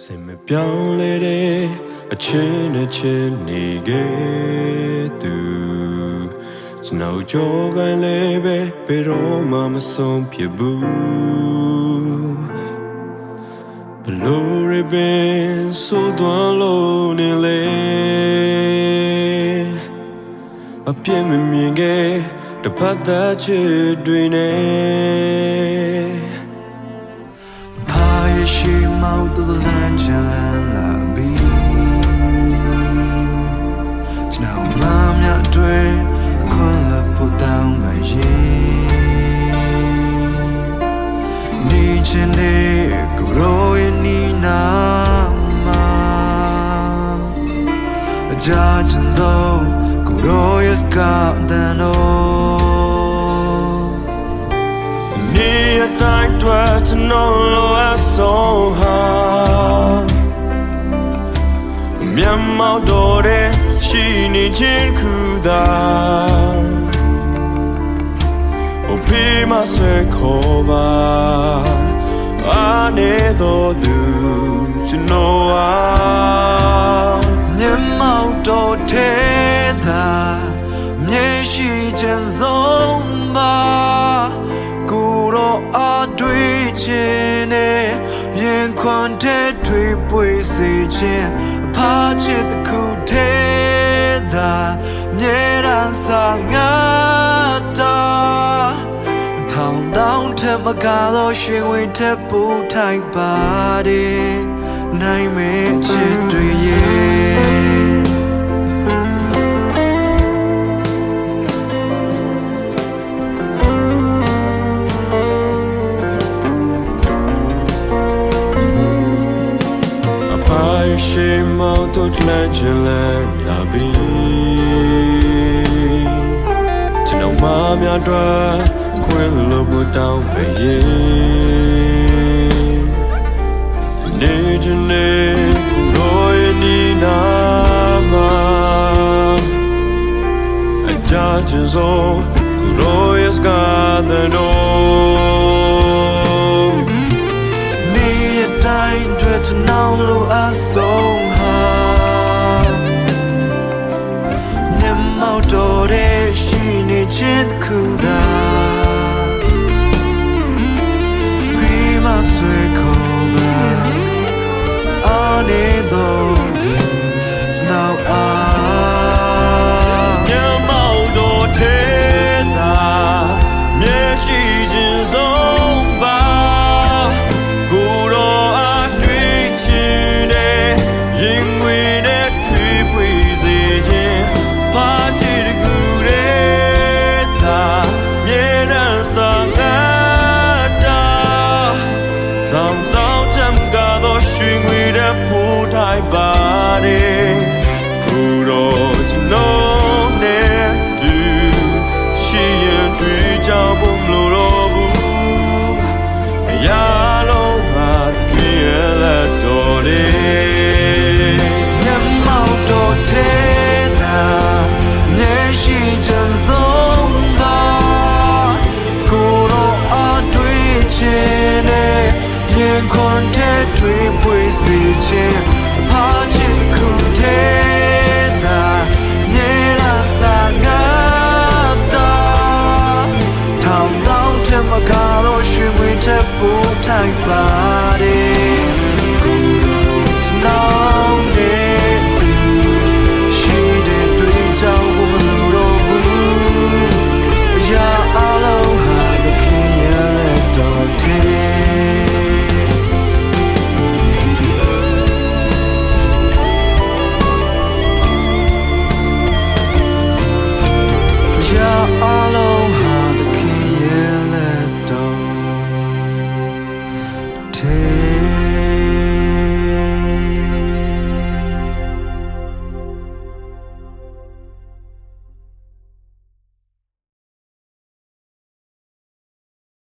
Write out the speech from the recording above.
စင်မပြောင်းလဲတဲ့အချင်းနဲ့ချင်းနေခဲ့သူကျွန်တော်ကြောကန်လည်းပဲဘယ်တော့မှမဆုံးဖြစ်ဘူးဘလို့ရပင်ဆိုသွားလို့နေလေအပြည့်မမြင်ခဲ့တပတ်သားချစ်တွေနဲ့ she 毛都都烂成烂了比，只能慢慢对困了不当白夜。你真的骨肉也你那吗？家真走骨肉也是高的哦。 တိုင်းတွေ့ကျွန်တော်လိုအပ်ဆုံးဟာမျက်မှောက်တော်တဲ့ရှိနေခြင်းခုသာဟိုဖေးမဆွဲခေါ်ပါအနေတော်သူကျွန်တော်ဟာမျက်မှောက်တော်ထဲသာမျက်ရှိခြင်းဆုံးပါ ခြင်းနဲ့ရင်ခွန်တဲ့တွေပွေစေခြင်းအဖာချစ်တစ်ခုထဲသာမြဲတမ်းစာငါတာထောင်တောင်းထက်မကတော့ရှင်ဝင်ထက်ပူထိုင်ပါတယ်နိုင်မဲ့ချစ်တွေရဲ့ မောင်တို့လက်ချင်လဲလာပြီကျွန်တော်မများတော့ခွင့်လို့မတောင်းပဲရေနေချင်နေကို 真